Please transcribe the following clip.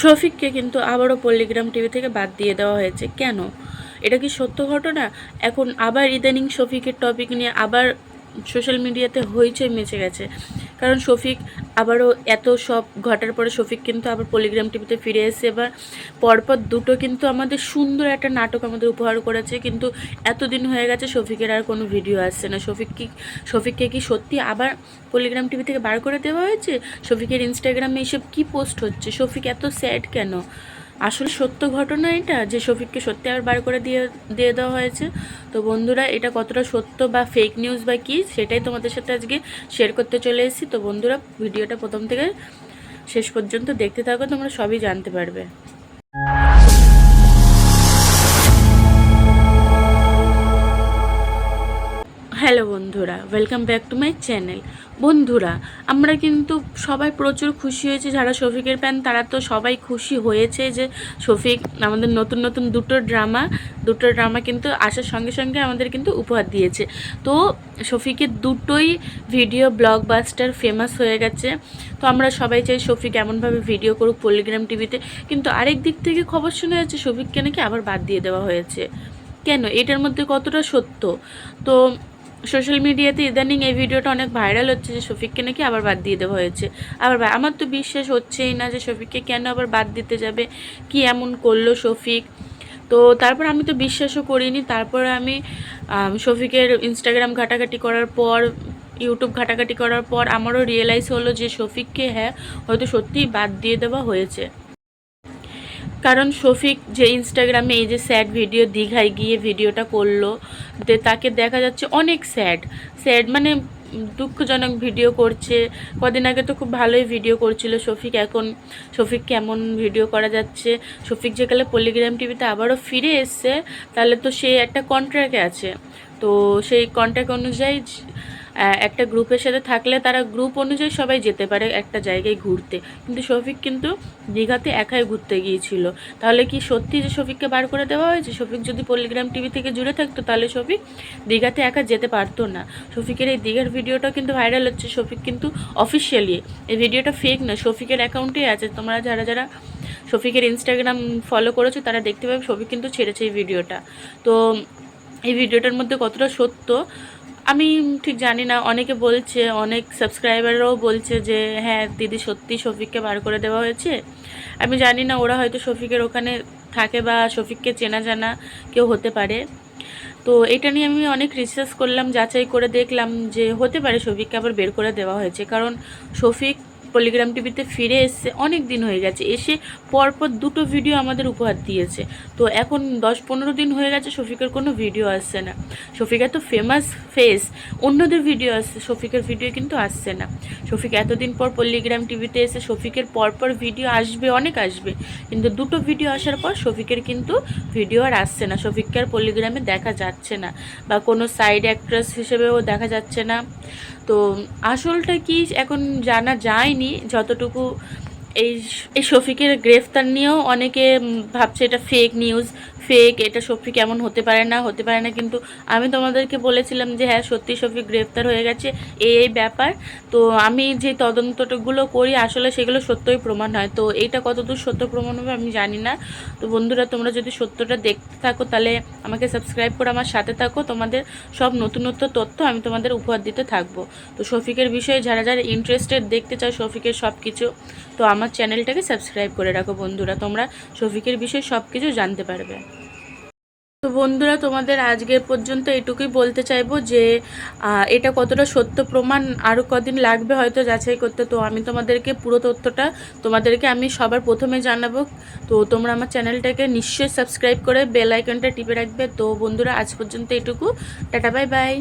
শফিককে কিন্তু আবারও পল্লিগ্রাম টিভি থেকে বাদ দিয়ে দেওয়া হয়েছে। কেন? এটা কি সত্য ঘটনা? এখন আবার ইদানিং শফিকের টপিক নিয়ে আবার সোশ্যাল মিডিয়াতে হইচই মেচে গেছে। কারণ শফিক আবারও এত সব ঘটার পরে শফিক কিন্তু আবার পলিগ্রাম টিভিতে ফিরে এসে এবার পরপর দুটো কিন্তু আমাদের সুন্দর একটা নাটক আমাদের উপহার করেছে। কিন্তু এতদিন হয়ে গেছে শফিকের আর কোনো ভিডিও আসছে না। শফিক কি, শফিককে কি সত্যি আবার পলিগ্রাম টিভি থেকে বার করে দেওয়া হয়েছে? শফিকের ইনস্টাগ্রামে এইসব কী পোস্ট হচ্ছে? শফিক এত স্যাড কেন? আসলে সত্য ঘটনা এটা যে শফিককে সত্যি আবার বার করে দিয়ে দিয়ে দেওয়া হয়েছে। তো বন্ধুরা, এটা কতটা সত্য বা ফেক নিউজ বা কী, সেটাই তোমাদের সাথে আজকে শেয়ার করতে চলে এসেছি। তো বন্ধুরা, ভিডিওটা প্রথম থেকে শেষ পর্যন্ত দেখতে থাকো, তোমরা সবই জানতে পারবে। হ্যালো বন্ধুরা welcome back to my channel বন্ধুরা, আমরা কিন্তু সবাই প্রচুর খুশি হয়েছে, যারা শফিকের প্যান তারা তো সবাই খুশি হয়েছে যে শফিক আমাদের নতুন নতুন দুটো ড্রামা দুটো ড্রামা কিন্তু আসার সঙ্গে সঙ্গে আমাদের কিন্তু উপহার দিয়েছে। তো শফিকের দুটোই ভিডিও ব্লকবাস্টার ফেমাস হয়ে গেছে। তো আমরা সবাই চাই শফিক এমনভাবে ভিডিও করুক পল্লিগ্রাম টিভিতে কিন্তু আরেক দিক থেকে খবর শোনা যাচ্ছে শফিককে নাকি আবার বাদ দিয়ে দেওয়া হয়েছে। কেন? এটার মধ্যে কতটা সত্য? তো সোশ্যাল মিডিয়াতে ইদানিং এই ভিডিওটা অনেক ভাইরাল হচ্ছে যে শফিককে নাকি আবার বাদ দিয়ে দেওয়া হয়েছে। আবার আমার তো বিশ্বাস হচ্ছেই না যে শফিককে কেন আবার বাদ দিতে যাবে, কি এমন করল শফিক। তো তারপর আমি তো বিশ্বাসও করিনি। তারপরে আমি শফিকের ইনস্টাগ্রাম ঘাটাঘাটি করার পর ইউটিউব ঘাটাঘাটি করার পর আমারও রিয়েলাইজ হলো যে শফিককে হ্যাঁ হয়তো সত্যিই বাদ দিয়ে দেওয়া হয়েছে। কারণ শফিক যে ইনস্টাগ্রামে এই যে স্যাড ভিডিও দীঘায় গিয়ে ভিডিওটা করল যে তাকে দেখা যাচ্ছে অনেক স্যাড স্যাড মানে দুঃখজনক ভিডিও করছে। কদিন আগে তো খুব ভালোই ভিডিও করছিল শফিক, এখন শফিক কেমন ভিডিও করা যাচ্ছে? শফিক যে কালে পল্লিগ্রাম টিভিতে আবারও ফিরে এসছে, তাহলে তো সে একটা কন্ট্রাক্টে আছে। তো সেই কন্ট্রাক্ট অনুযায়ী একটা গ্রুপের সাথে থাকলে তারা গ্রুপ অনুযায়ী সবাই যেতে পারে একটা জায়গায় ঘুরতে। কিন্তু শফিক কিন্তু দীঘাতে একাই ঘুরতে গিয়েছিল। তাহলে কি সত্যি যে শফিককে বার করে দেওয়া হয়েছে? শফিক যদি পল্লিগ্রাম টিভি থেকে জুড়ে থাকতো, তাহলে শফিক দীঘাতে একা যেতে পারতো না। শফিকের এই দীঘার ভিডিওটা কিন্তু ভাইরাল হচ্ছে। শফিক কিন্তু অফিসিয়ালি এই ভিডিওটা ফেক না শফিকের অ্যাকাউন্টেই আছে। তোমরা যারা যারা শফিকের ইনস্টাগ্রাম ফলো করেছ, তারা দেখতে পাবে শফিক কিন্তু ছেড়েছে এই ভিডিওটা। তো এই ভিডিওটার মধ্যে কতটা সত্য আমি ঠিক জানি না, অনেকে বলছে, অনেক সাবস্ক্রাইবাররাও বলছে যে হ্যাঁ দিদি সত্যি শফিককে বার করে দেওয়া হয়েছে। আমি জানি না, ওরা হয়তো শফিকের ওখানে থাকে বা শফিককে চেনা জানা কেউ হতে পারে। তো এটা নিয়ে আমি অনেক রিসার্চ করলাম, যাচাই করে দেখলাম যে, হতে পারে শফিককে আবার বের করে দেওয়া হয়েছে। কারণ শফিক পলিগ্রাম টিভিতে ফিরে এসছে অনেক দিন হয়ে গেছে। এসে পরপর দুটো ভিডিও আমাদের উপহার দিয়েছে। তো এখন দশ পনেরো দিন হয়ে গেছে শফিকের কোনো ভিডিও আসছে না। শফিক এত ফেমাস ফেস অন্যদের ভিডিও আসছে, শফিকের ভিডিও কিন্তু আসছে না। শফিক এতদিন পর পল্লিগ্রাম টিভিতে এসে শফিকের পরপর ভিডিও আসবে, অনেক আসবে। কিন্তু দুটো ভিডিও আসার পর শফিকের কিন্তু ভিডিও আর আসছে না। শফিককে আর পল্লিগ্রামে দেখা যাচ্ছে না। বা কোনো সাইড অ্যাক্ট্রেস হিসেবেও দেখা যাচ্ছে না। তো আসলটা কি এখন জানা যায়নি, যতটুকু এই এই শফিকের গ্রেফতার নিয়েও অনেকে ভাবছে এটা ফেক নিউজ ফেক এটা শফিক এমন হতে পারে না, হতে পারে না, কিন্তু আমি তোমাদেরকে বলেছিলাম যে হ্যাঁ সত্যি শফিক গ্রেফতার হয়ে গেছে, এই এই ব্যাপার। তো আমি যে তদন্তগুলো করি, আসলে সেগুলো সত্যই প্রমাণ হয়। তো এইটা কতদূর সত্য প্রমাণ হবে আমি জানি না। তো বন্ধুরা, তোমরা যদি সত্যটা দেখতে থাকো, তাহলে আমাকে সাবস্ক্রাইব করে আমার সাথে থাকো। তোমাদের সব নতুনত্ব তথ্য আমি তোমাদের উপহার দিতে থাকব। তো শফিকের বিষয়ে যারা যারা ইন্টারেস্টেড দেখতে চাও শফিকের সব কিছু তো আমার চ্যানেলটাকে সাবস্ক্রাইব করে রাখো বন্ধুরা। তোমরা শফিকের বিষয়ে সব কিছু জানতে পারবে। তো বন্ধুরা, তোমাদের আজকের পর্যন্ত এটুকুই বলতে চাইব যে এটা কতটা সত্য প্রমাণ আরও কদিন লাগবে হয়তো যাচাই করতে। তো আমি তোমাদেরকে পুরো তথ্যটা তোমাদেরকে আমি সবার প্রথমে জানাব। তো তোমরা আমার চ্যানেলটাকে নিশ্চয়ই সাবস্ক্রাইব করে বেল আইকনটা টিপে রাখবে। তো বন্ধুরা, আজ পর্যন্ত এটুকু। Tata, bye bye.